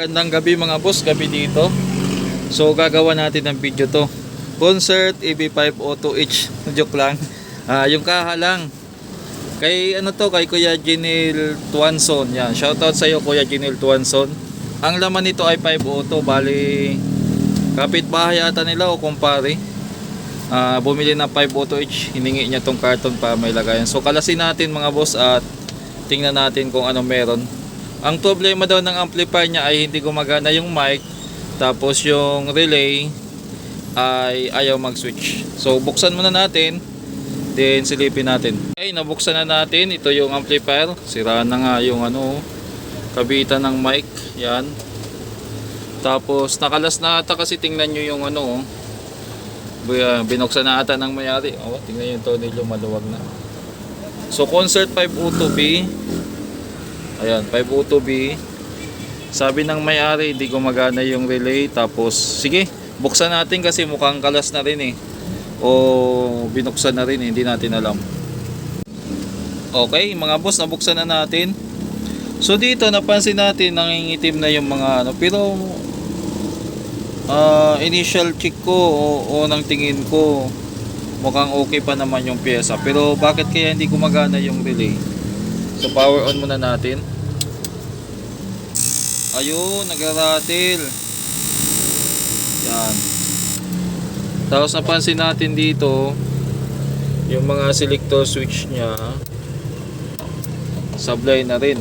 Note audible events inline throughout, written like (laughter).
Gandang gabi mga boss, gabi dito. So gagawa natin ng video to. Concert EB5 Auto H. (laughs) Joke lang. Ah, yung kaha lang. Kay ano to, kay Kuya Jinil Tuanson. Yan, shoutout sa iyo Kuya Jinil Tuanson. Ang laman nito ay 5 auto, bali kapitbahay ata nila o kumpare. Ah, bumili ng 5 auto H, hiningi niya tong karton para may lagayan. So kalasin natin mga boss at tingnan natin kung ano meron. Ang problema daw ng amplifier niya ay hindi gumagana yung mic tapos yung relay ay ayaw mag-switch. So buksan muna natin then silipin natin. Okay, nabuksan na natin. Ito yung amplifier. Sira na nga yung ano kabitan ng mic. Yan. Tapos nakalas na ata kasi tingnan nyo yung ano oh. Binuksan na ata ng mayari. Oh, tingnan yung tornilyo maluwag na. So concert 502B Ayan, 502B. Sabi ng may-ari, hindi gumagana yung relay. Tapos, sige, buksan natin kasi mukhang kalas na rin eh. O binuksan na rin, eh, hindi natin alam. Okay, mga boss, nabuksan na natin. So dito, napansin natin, nangingitim na yung mga ano. Pero, ah, initial check ko o, o ng tingin ko, mukhang okay pa naman yung pyesa. Pero bakit kaya hindi gumagana yung relay? So power on muna natin. Ayun, nagraratil. Yan. Tapos napansin natin dito yung mga selector switch niya sablay na rin.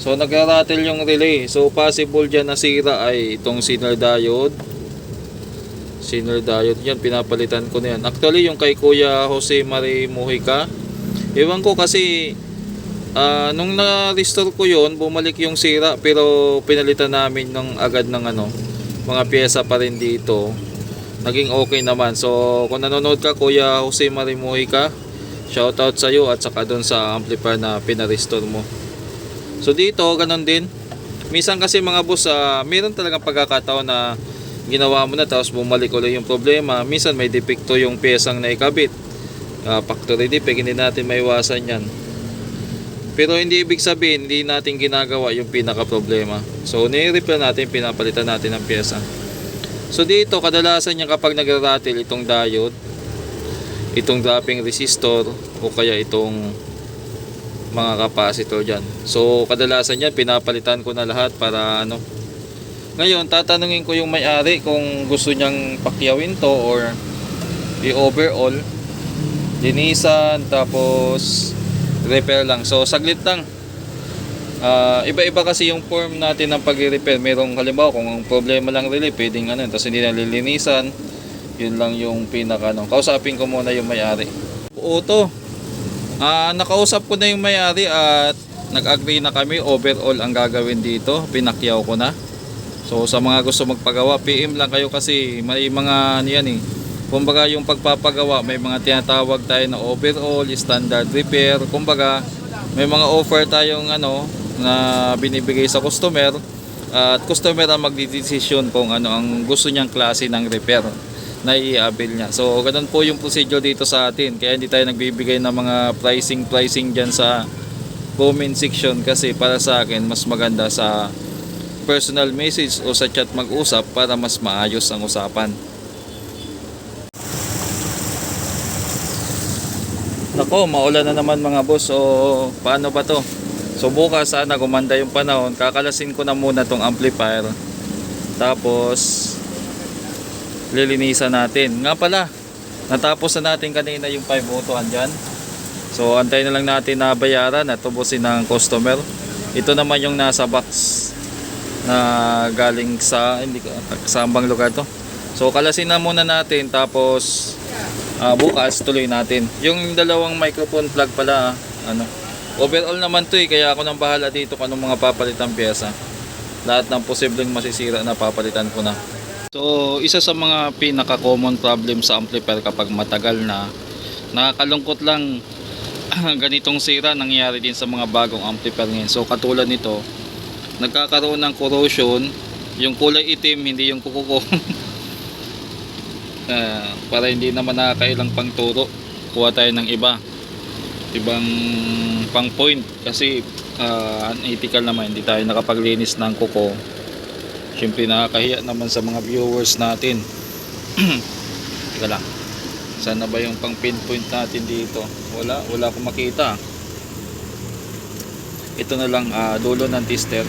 So nagraratil yung relay. So possible dyan na sira ay itong signal diode. Signal diode yan, pinapalitan ko na yan. Actually yung kay Kuya Jose Marie Mujica, ewan ko kasi Ah, nung na-restore ko yon bumalik yung sira pero pinalitan namin ng agad ng ano, mga pyesa pa rin dito. Naging okay naman. So, kung nanonood ka, Kuya Jose Marimuhi ka, shoutout sa iyo at saka doon sa amplifier na pina-restore mo. So, dito, ganun din. Minsan kasi mga boss, ah, meron talagang pagkakataon na ginawa mo na tapos bumalik ulit yung problema. Minsan may depekto yung pyesang naikabit. Ah, factory defect, hindi natin maiwasan yan. Pero hindi ibig sabihin, hindi natin ginagawa yung pinaka problema. So, nire-repair natin, pinapalitan natin ang pyesa. So, dito, kadalasan niya kapag nagra-rattle itong diode, itong dropping resistor, o kaya itong mga capacitor dyan. So, kadalasan yan, pinapalitan ko na lahat para ano. Ngayon, tatanungin ko yung may-ari kung gusto niyang pakyawin to or i-overall. Linisan, tapos repair lang. So saglit lang. Ah, iba-iba kasi yung form natin ng pag-repair. Merong halimbawa kung ang problema lang relay, pwedeng ano, tapos hindi nalilinisan. Yun lang yung pinaka ano. Kausapin ko muna yung may-ari. Auto. Ah, nakausap ko na yung may-ari at nag-agree na kami overall ang gagawin dito. Pinakyaw ko na. So sa mga gusto magpagawa, PM lang kayo kasi may mga ano yan eh. Kumbaga yung pagpapagawa, may mga tinatawag tayo na overall, standard repair. Kumbaga may mga offer tayong ano na binibigay sa customer at customer ang magdidesisyon kung ano ang gusto niyang klase ng repair na i-avail niya. So ganun po yung procedure dito sa atin. Kaya hindi tayo nagbibigay ng mga pricing pricing diyan sa comment section kasi para sa akin mas maganda sa personal message o sa chat mag-usap para mas maayos ang usapan. Nako, maulan na naman mga boss. So, paano ba to? So, bukas sana gumanda yung panahon. Kakalasin ko na muna tong amplifier. Tapos, lilinisan natin. Nga pala, natapos na natin kanina yung 5 auto dyan. So, antay na lang natin na bayaran at tubusin ng customer. Ito naman yung nasa box na galing sa, hindi ko, sa ambang lugar to. So, kalasin na muna natin. Tapos, Ah, bukas tuloy natin. Yung dalawang microphone plug pala, ah, ano. Overall naman 'to eh, kaya ako nang bahala dito kung anong mga papalitan pyesa. Lahat ng posibleng masisira na papalitan ko na. So, isa sa mga pinaka-common problem sa amplifier kapag matagal na nakakalungkot lang (clears throat) ganitong sira nangyayari din sa mga bagong amplifier ngayon. So, katulad nito, nagkakaroon ng corrosion, yung kulay itim, hindi yung kukuko. (laughs) Ah, para hindi naman nakakailang pang turo kuha tayo ng iba. Ibang pang point. Kasi uh, unethical naman hindi tayo nakapaglinis ng kuko. Syempre nakakahiya naman sa mga viewers natin. (clears throat) Teka lang. Sana ba yung pang pinpoint natin dito? Wala wala akong makita. Ito na lang ah, dulo ng tester.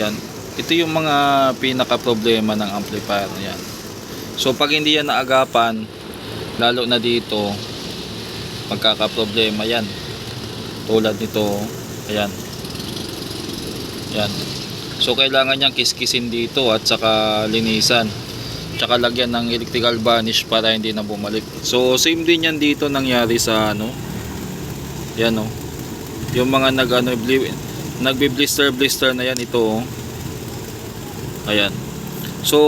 Yan. Ito yung mga pinaka problema ng amplifier yan so pag hindi yan naagapan lalo na dito magkakaproblema yan. Tulad nito ayan. Yan so kailangan niyang kiskisin dito at saka linisan. Tsaka lagyan ng electrical varnish para hindi na bumalik. So same din yan dito nangyari sa ano yan o yung mga nag ano, bli- nagbi-blister blister na yan ito oh. ayan so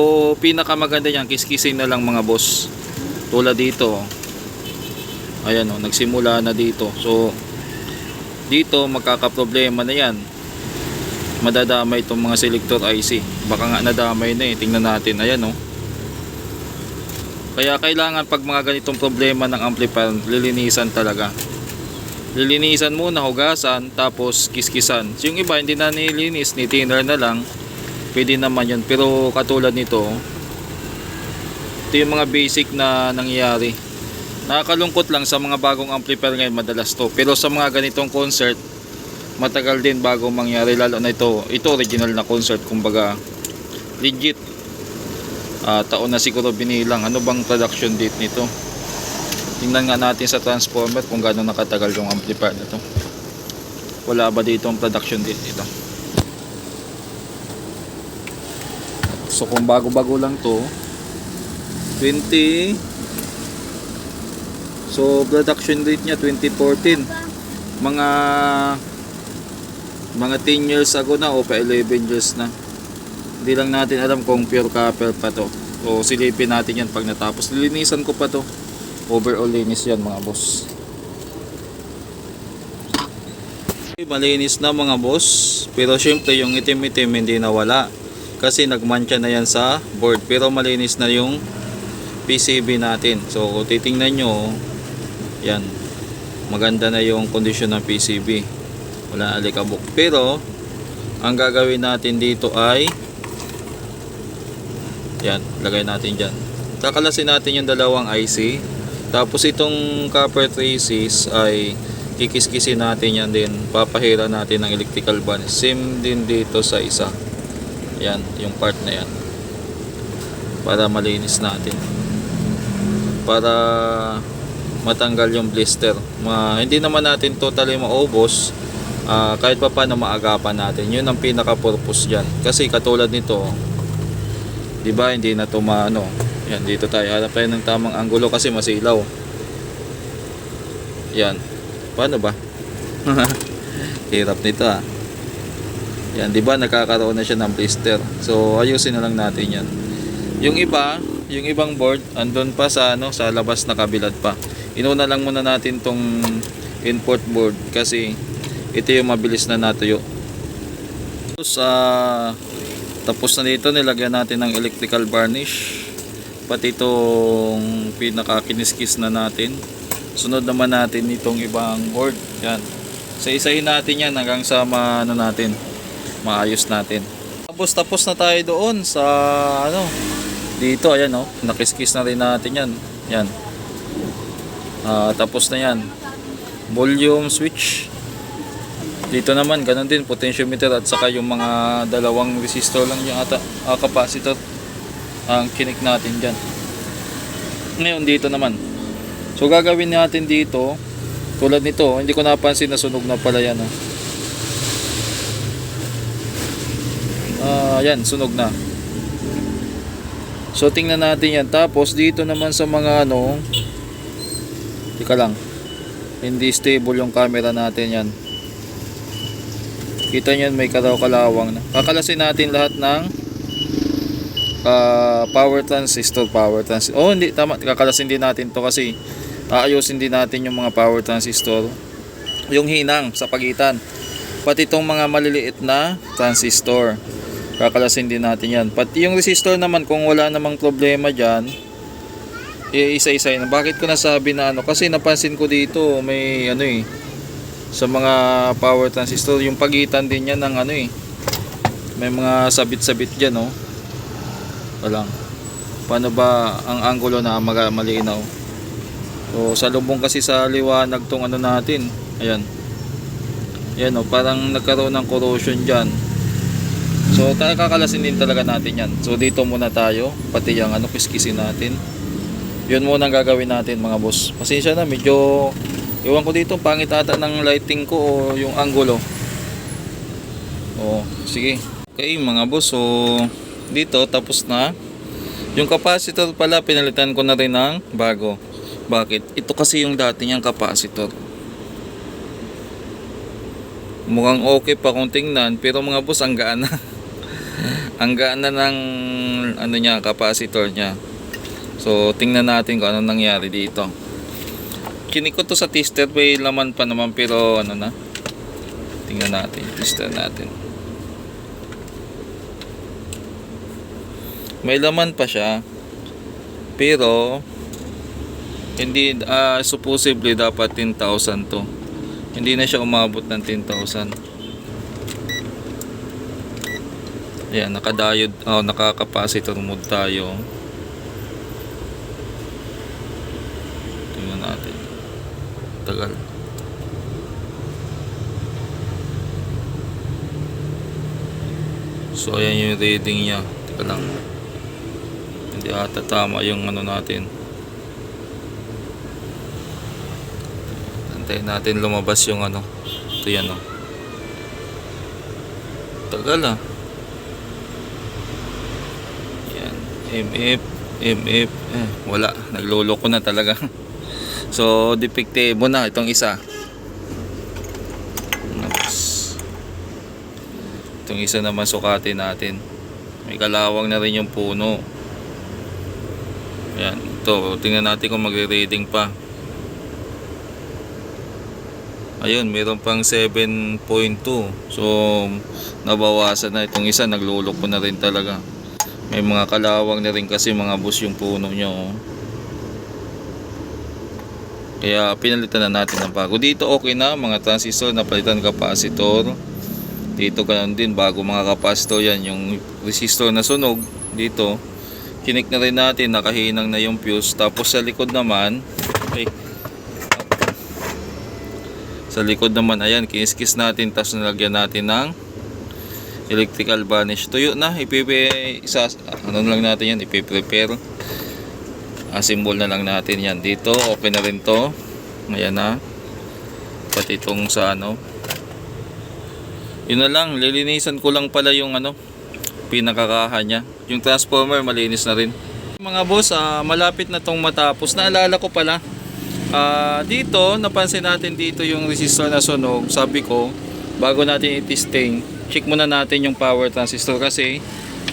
pinakamaganda yan kiskisin na lang mga boss. Tulad dito. Oh. ayan o nagsimula na dito. So dito magkakaproblema na yan. Madadamay itong mga selector IC baka nga nadamay na eh. Tingnan natin. Ayan o kaya kailangan pag mga ganitong problema ng amplifier lilinisan talaga. Lilinisan muna hugasan tapos kiskisan. Yung iba hindi na nilinis ni thinner na lang pwede naman yun. Pero katulad nito ito yung mga basic na nangyayari nakakalungkot lang sa mga bagong amplifier ngayon madalas to. Pero sa mga ganitong concert matagal din bago mangyari. Lalo na ito ito original na concert kumbaga legit. Ah, taon na siguro binilang. Ano bang production date nito? Tingnan nga natin sa transformer kung gaano nakatagal yung amplifier na to. Wala ba dito ang production date nito so kung bago bago lang to 20 so production date niya 2014 mga mga 10 years ago na o pa 11 years na. Hindi lang natin alam kung pure copper pa to. O silipin natin yan pag natapos. Lilinisan ko pa to. Overall linis yan mga boss. Malinis na mga boss. Pero syempre yung itim-itim hindi nawala kasi nagmantya na yan sa board pero malinis na yung PCB natin so kung titingnan nyo yan maganda na yung kondisyon ng PCB wala alikabok pero ang gagawin natin dito ay yan, lagay natin dyan. Kakalasin natin yung dalawang IC. Tapos itong copper traces ay kikiskisin natin yan din. Papahira natin ng electrical band. Same din dito sa isa. Yan, yung part na yan. Para malinis natin. Para matanggal yung blister. Ma, hindi naman natin totally maubos. Ah, kahit pa paano maagapan natin. Yun ang pinaka-purpose dyan. Kasi katulad nito, 'di ba hindi na to maano yan dito tayo hanap ng tamang anggulo kasi masilaw yan paano ba (laughs) hirap nito ah yan 'di ba nakakaroon na siya ng blister? So ayusin na lang natin yan. Yung iba yung ibang board andun pa sa ano sa labas na kabilad pa. Inuna lang muna natin tong import board kasi ito yung mabilis na natuyo. Sa tapos na dito nilagyan natin ng electrical varnish. Pati itong pinakakiniskis na natin. Sunod naman natin itong ibang board. Yan. Sa isahin natin yan hanggang sa ano natin maayos natin tapos tapos na tayo doon sa ano dito ayan oh nakiskis na rin natin yan yan Ah, tapos na yan volume switch dito naman, ganun din, potentiometer at saka yung mga dalawang resistor lang yung ata, ah, capacitor ang kinik natin dyan. Ngayon dito naman. So gagawin natin dito, tulad nito, hindi ko napansin na sunog na pala yan. Ah, Ah, yan, sunog na. So tingnan natin yan. Tapos dito naman sa mga ano, tika lang, hindi stable yung camera natin yan. Kita nyo may kalaw-kalawang na. Kakalasin natin lahat ng ah, power transistor, power transistor. Oh, hindi tama. Kakalasin din natin to kasi aayusin din natin yung mga power transistor. Yung hinang sa pagitan. Pati itong mga maliliit na transistor. Kakalasin din natin yan. Pati yung resistor naman kung wala namang problema dyan, isa-isa na. Bakit ko nasabi na ano? Kasi napansin ko dito may ano eh, sa mga power transistor yung pagitan din yan ng ano eh may mga sabit-sabit dyan oh walang paano ba ang angulo na malinaw so sa lubong kasi sa liwanag tong ano natin ayan yan oh parang nagkaroon ng corrosion dyan so kakalasin din talaga natin yan so dito muna tayo pati yung ano kiskisin natin yun muna ang gagawin natin mga boss pasensya na medyo Iwan ko dito, pangit ata ng lighting ko o yung angulo. Oh, sige. Okay mga boss, so dito tapos na. Yung capacitor pala pinalitan ko na rin ng bago. Bakit? Ito kasi yung dati niyang capacitor. Mukhang okay pa kung tingnan, pero mga boss ang gaan na. (laughs) ang gaan na ng ano niya, capacitor niya. So tingnan natin kung ano nangyari dito. Kinikot to sa tester may laman pa naman pero ano na. Tingnan natin tester natin. May laman pa siya pero hindi ah supposedly dapat 10,000 to. Hindi na siya umabot ng 10,000 Ayan, naka-diode, oh, naka-capacitor mode tayo. Tingnan natin. Tagal. So ayan yung reading niya. Teka lang. Hindi ata tama yung ano natin. Antayin natin lumabas yung ano. Ito yan o tagal ah yan MF MF eh, wala nagluloko na talaga (laughs) So, depektibo na itong isa. Tapos, itong isa naman sukatin natin. May kalawang na rin yung puno. Ayan. Ito, tingnan natin kung magre-reading pa. Ayun, meron pang 7.2. So, nabawasan na itong isa. Nagluloko na rin talaga. May mga kalawang na rin kasi mga bus yung puno nyo. Oh. Kaya pinalitan na natin ng bago. Dito okay na mga transistor na palitan capacitor. Dito ganun din bago mga capacitor yan yung resistor na sunog dito. Kinik na rin natin nakahinang na yung fuse. Tapos sa likod naman okay. Sa likod naman ayan kinis-kis natin tapos nalagyan natin ng electrical varnish. Tuyo na ipipe isa ano lang natin yan ipiprepare. Ah, symbol na lang natin yan. Dito okay na rin to. Ayan na. Pati itong sa ano. Yun na lang lilinisan ko lang pala yung ano pinakakaha niya. Yung transformer malinis na rin. Mga boss ah, malapit na tong matapos. Naalala ko pala ah, dito napansin natin dito yung resistor na sunog. Sabi ko bago natin itisting check muna natin yung power transistor kasi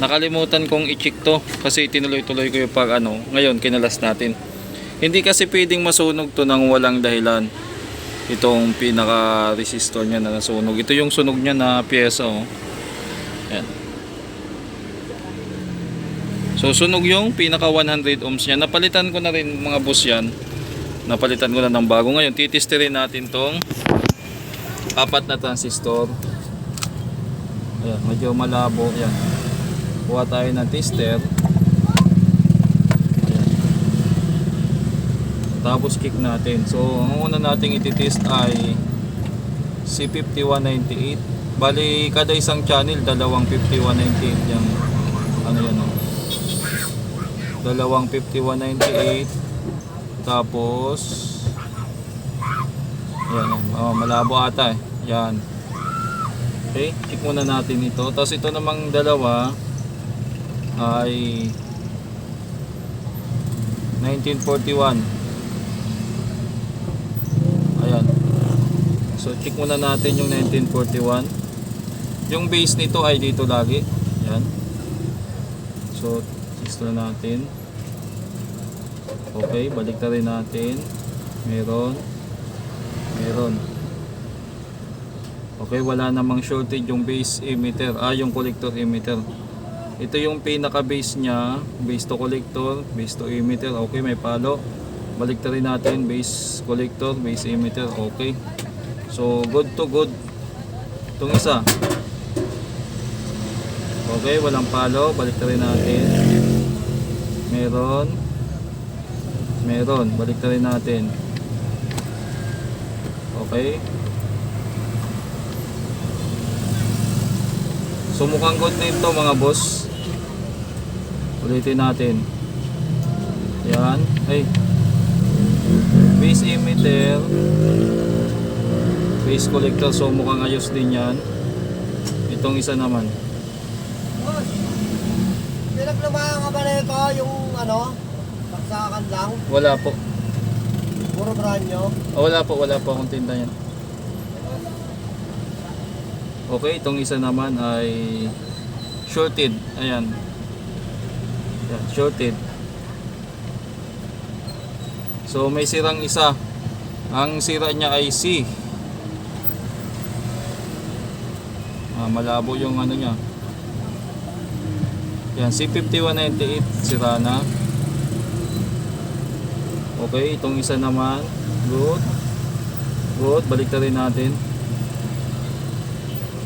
nakalimutan kong i-check to kasi tinuloy-tuloy ko yung pag ano ngayon kinalas natin. Hindi kasi pwedeng masunog to nang walang dahilan. Itong pinaka resistor niya na nasunog. Ito yung sunog niya na pyesa oh. So sunog yung pinaka 100 ohms niya. Napalitan ko na rin mga boss yan. Napalitan ko na ng bago. Ngayon titisterin natin tong apat na transistor Ayan, medyo malabo yan kuha tayo ng tester. Ayan. tapos kick natin. So ang una nating ititest ay C5198 bali kada isang channel dalawang 5198 yung ano yan oh. dalawang 5198 tapos yan oh, malabo ata eh. Yan okay check muna natin ito. Tapos ito namang dalawa ay 1941 ayan. So check muna natin yung 1941 yung base nito ay dito lagi. Ayan. So test na natin. Okay balik na rin natin. Meron. Meron okay wala namang shortage yung base emitter ah yung collector emitter ito yung pinaka base nya base to collector base to emitter okay may palo balik rin natin base collector base emitter okay So, good to good. Itong isa. Okay, walang palo. Balik rin natin. Meron. Meron. Balik rin natin. Okay. So mukhang good din to mga boss. Ulitin natin. Yan. Ay. Base emitter. Base collector. So mukhang ayos din yan. Itong isa naman. Boss, pinaglumayan ka ba na ito yung ano, saksakan lang, Wala po. puro brand nyo? Oh, wala po. Wala po akong tinda yan. Okay. Itong isa naman ay shorted. Ayan. Yan. Shorted. So may sirang isa. Ang sira niya ay C. Ah, malabo yung ano niya. Yan, C5198 sira na. Okay, itong isa naman. Good. Good, balik na rin natin.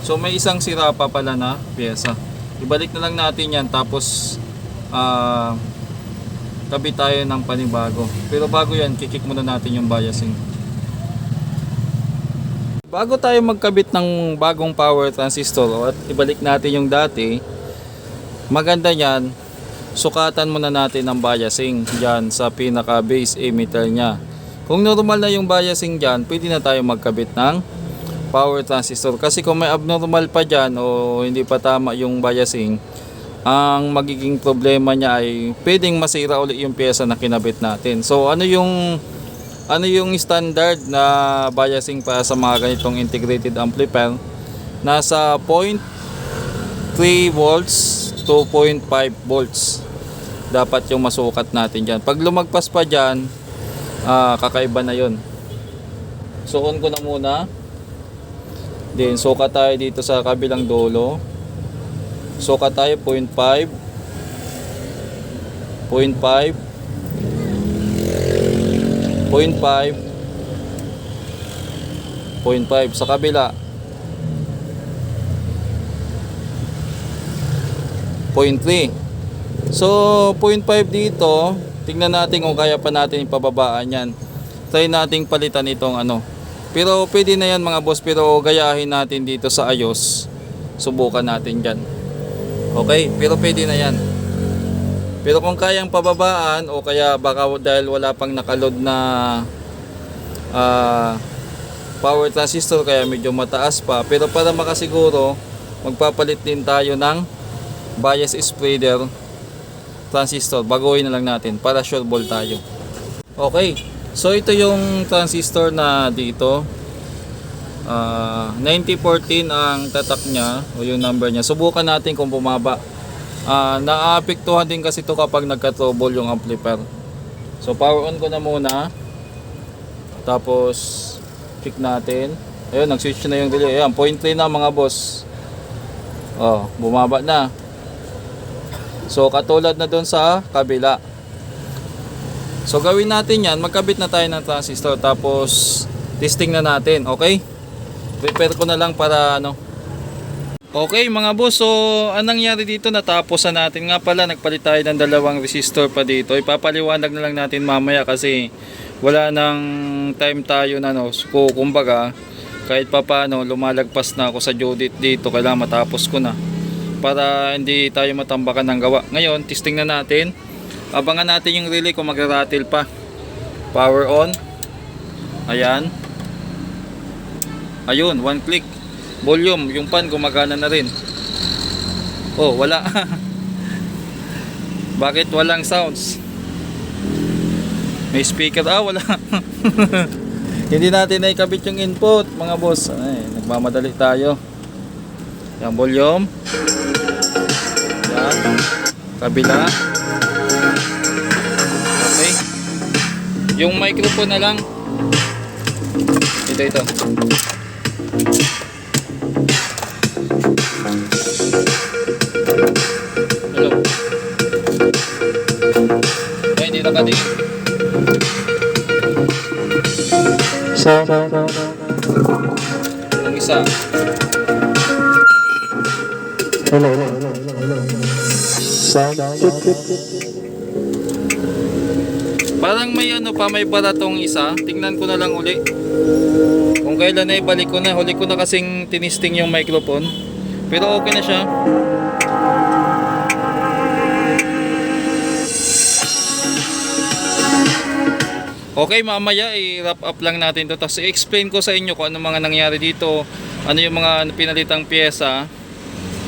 So may isang sira pa pala na pyesa. Ibalik na lang natin yan tapos ah tabi tayo ng panibago. Pero bago yan, kikik muna natin yung biasing. Bago tayo magkabit ng bagong power transistor at ibalik natin yung dati, maganda yan, sukatan muna natin ang biasing dyan sa pinaka base emitter niya. Kung normal na yung biasing dyan, pwede na tayo magkabit ng power transistor. Kasi kung may abnormal pa dyan o hindi pa tama yung biasing, ang magiging problema niya ay pwedeng masira ulit yung pyesa na kinabit natin. So ano yung ano yung standard na biasing para sa mga ganitong integrated amplifier? Nasa 0.3 volts to 0.5 volts dapat yung masukat natin dyan. Pag lumagpas pa dyan, ah, kakaiba na yon. So on ko na muna. Then sukat tayo dito sa kabilang dulo. Sukat tayo 0.5 0.5 0.5 0.5 sa kabila. 0.3 So 0.5 dito Tingnan natin kung kaya pa natin ipababaan yan. Try nating palitan itong ano Pero pwede na yan mga boss Pero gayahin natin dito sa ayos Subukan natin dyan Okay, pero pwede na yan. Pero kung kayang pababaan o kaya baka dahil wala pang nakaload na ah, power transistor kaya medyo mataas pa. Pero para makasiguro, magpapalit din tayo ng bias spreader transistor. Baguhin na lang natin para sure ball tayo. Okay, so ito yung transistor na dito. Ah, 9014 ang tatak niya o yung number niya. Subukan natin kung bumaba. Ah, naapektuhan din kasi ito kapag nagka-trouble yung amplifier. So power on ko na muna. Tapos check natin. Ayun, nag-switch na yung relay. Ayun, 0.3 na mga boss. Oh, bumaba na. So katulad na doon sa kabila. So gawin natin yan, magkabit na tayo ng transistor tapos testing na natin, okay? Prepare ko na lang para ano. Okay mga boss, so anong nangyari dito natapos na natin nga pala nagpalit tayo ng dalawang resistor pa dito. Ipapaliwanag na lang natin mamaya kasi wala nang time tayo na no. So, kumbaga kahit pa paano lumalagpas na ako sa Judith dito kailangan matapos ko na para hindi tayo matambakan ng gawa. Ngayon, testing na natin. Abangan natin yung relay kung magra-rattle pa. Power on. Ayan. Ayun, one click. Volume, yung pan gumagana na rin. Oh, wala. (laughs) Bakit walang sounds? May speaker. Ah, wala. (laughs) Hindi natin naikabit yung input, mga boss. Ay, nagmamadali tayo. Yan, volume. Yan. Kabila. Yung microphone na lang. Ito, ito. Hello. Ay, hindi nakatingin. Sa, Hello, hello, hello, hello, hello. Sound check, check, check. Parang may ano pa, may baratong isa. Tingnan ko na lang uli. Kung kailan na ibalik ko na. Huli ko na kasing tinisting yung microphone. Pero okay na siya. Okay, mamaya i-wrap up lang natin to. Tapos i-explain ko sa inyo kung ano mga nangyari dito. Ano yung mga pinalitang pyesa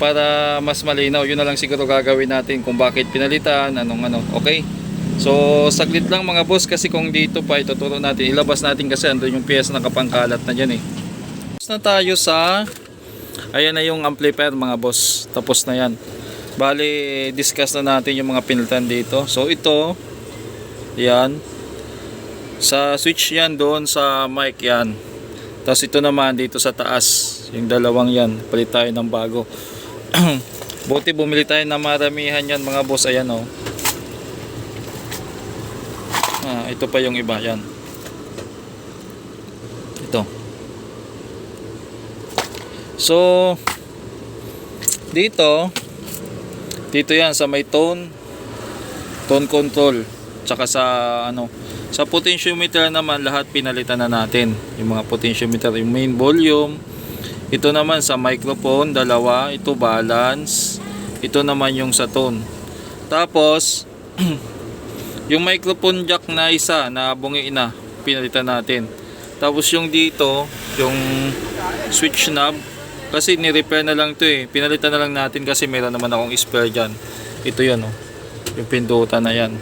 para mas malinaw. Yun na lang siguro gagawin natin kung bakit pinalitan, anong ano. Okay? So, saglit lang mga boss kasi kung dito pa ituturo natin, ilabas natin kasi andun yung pyesa na kapangkalat na dyan eh. Tapos na tayo sa ayan na yung amplifier mga boss. Tapos na yan. Bali, discuss na natin yung mga pinalitan dito. So, ito, yan. Sa switch yan doon sa mic yan. Tapos ito naman dito sa taas. Yung dalawang yan. Palit tayo ng bago. (clears throat) Buti bumili tayo na maramihan yan mga boss. Ayan oh. Ah, ito pa yung iba yan. Ito. So dito dito yan sa may tone tone control tsaka sa ano sa potentiometer naman lahat pinalitan na natin yung mga potentiometer yung main volume ito naman sa microphone dalawa ito balance ito naman yung sa tone tapos (clears throat) yung microphone jack na isa na bungi na pinalitan natin. Tapos yung dito yung switch knob kasi ni-repair na lang to eh. Pinalitan na lang natin kasi meron naman akong spare dyan. Ito yan oh. Yung pindutan na yan.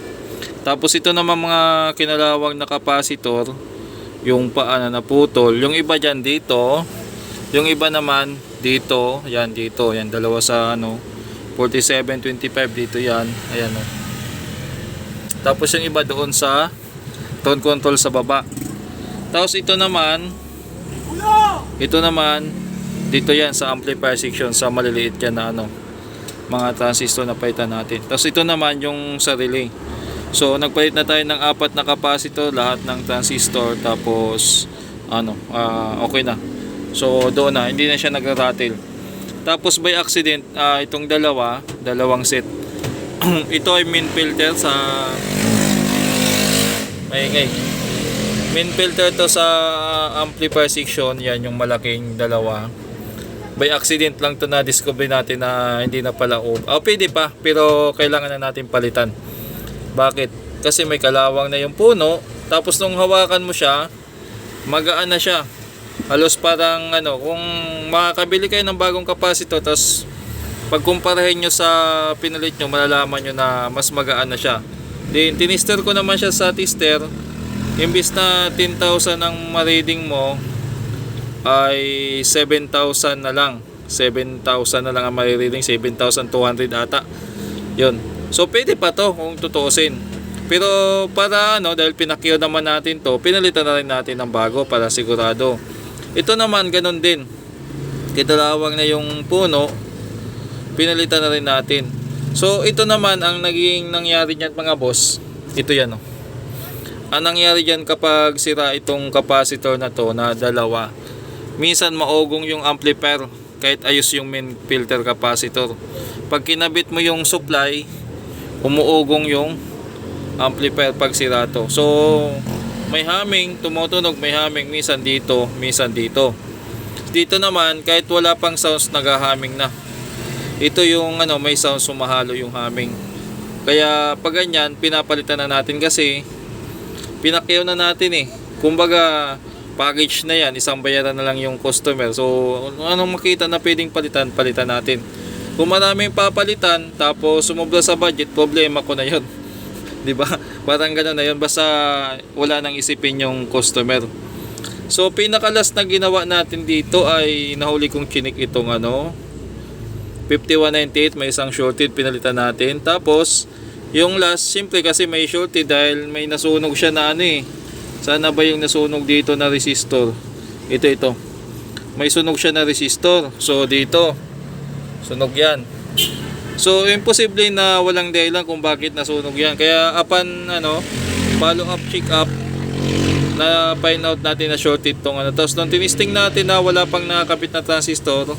Tapos ito naman mga kinalawang na capacitor yung paa na naputol. Yung iba dyan dito yung iba naman dito yan dito. Yan dalawa sa ano 4725 dito yan. Ayan oh tapos yung iba doon sa tone control sa baba. Tapos ito naman, ito naman, dito yan sa amplifier section sa maliliit yan na ano, mga transistor na palitan natin. Tapos ito naman yung sa relay. So nagpalit na tayo ng apat na capacitor, lahat ng transistor, tapos ano, ah, okay na. So doon na, hindi na siya nagra-rattle. Tapos by accident, ah, itong dalawa, dalawang set. (clears throat) ito ay main filter sa maingay main filter to sa amplifier section. Yan yung malaking dalawa. By accident lang to na discover natin na hindi na pala old. Oh, pwede pa pero kailangan na natin palitan. Bakit? kasi may kalawang na yung puno tapos nung hawakan mo siya magaan na siya. Halos parang ano kung makakabili kayo ng bagong capacitor tapos pagkumparahin nyo sa pinalit nyo, malalaman nyo na mas magaan na siya. Then, tinister ko naman siya sa tester. Imbis na 10,000 ang ma-reading mo, ay 7,000 na lang. 7,000 na lang ang ma-reading, 7,200 ata. Yun. So, pwede pa to kung tutuusin. Pero para ano, dahil pinakyo naman natin to, pinalitan na rin natin ng bago para sigurado. Ito naman, ganun din. Kitalawang na yung puno, pinalitan na rin natin. So ito naman ang naging nangyari niyan mga boss. Ito yan oh. Ang nangyari diyan kapag sira itong capacitor na to na dalawa. Minsan maugong yung amplifier kahit ayos yung main filter capacitor. Pag kinabit mo yung supply, umuugong yung amplifier pag sira to. So may humming, tumutunog, may humming minsan dito, minsan dito. Dito naman kahit wala pang sounds naghahaming na ito yung ano may sound sumahalo yung humming. Kaya pag ganyan pinapalitan na natin kasi pinakyaw na natin eh. Kumbaga package na yan isang bayaran na lang yung customer. So anong makita na pwedeng palitan palitan natin. Kung maraming papalitan tapos sumobra sa budget problema ko na yon (laughs) di ba? Parang gano'n na yon basta wala nang isipin yung customer. So pinakalas na ginawa natin dito ay nahuli kong chinik itong ano 5198 may isang shorted pinalitan natin. Tapos yung last simple kasi may shorted dahil may nasunog siya na ano eh. Sana ba yung nasunog dito na resistor? Ito ito. May sunog siya na resistor. So dito. Sunog yan. So imposible na walang dahilan kung bakit nasunog yan. Kaya upon ano follow up check up na find out natin na shorted tong ano. Tapos nung tinisting natin na wala pang nakakabit na transistor,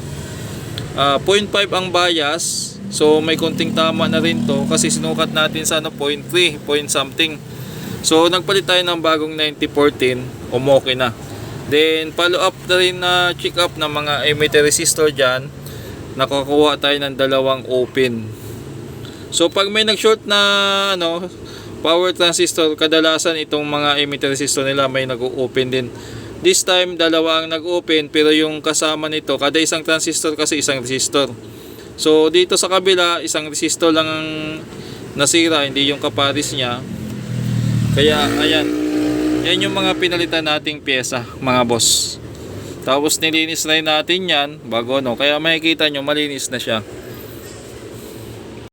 ah 0.5 ang bias. So may konting tama na rin to kasi sinukat natin sa ano 0.3, point something. So nagpalit tayo ng bagong 9014, umokay na. Then follow up na rin na check up ng mga emitter resistor dyan. Nakakuha tayo ng dalawang open. So pag may nag-short na ano power transistor, kadalasan itong mga emitter resistor nila may nag-open din. This time dalawa ang nag-open pero yung kasama nito, kada isang transistor kasi isang resistor. So dito sa kabila, isang resistor lang ang nasira, hindi yung kaparis niya. Kaya ayan, yan yung mga pinalitan nating pyesa, mga boss. Tapos nilinis na natin yan bago no. Kaya makikita nyo malinis na siya.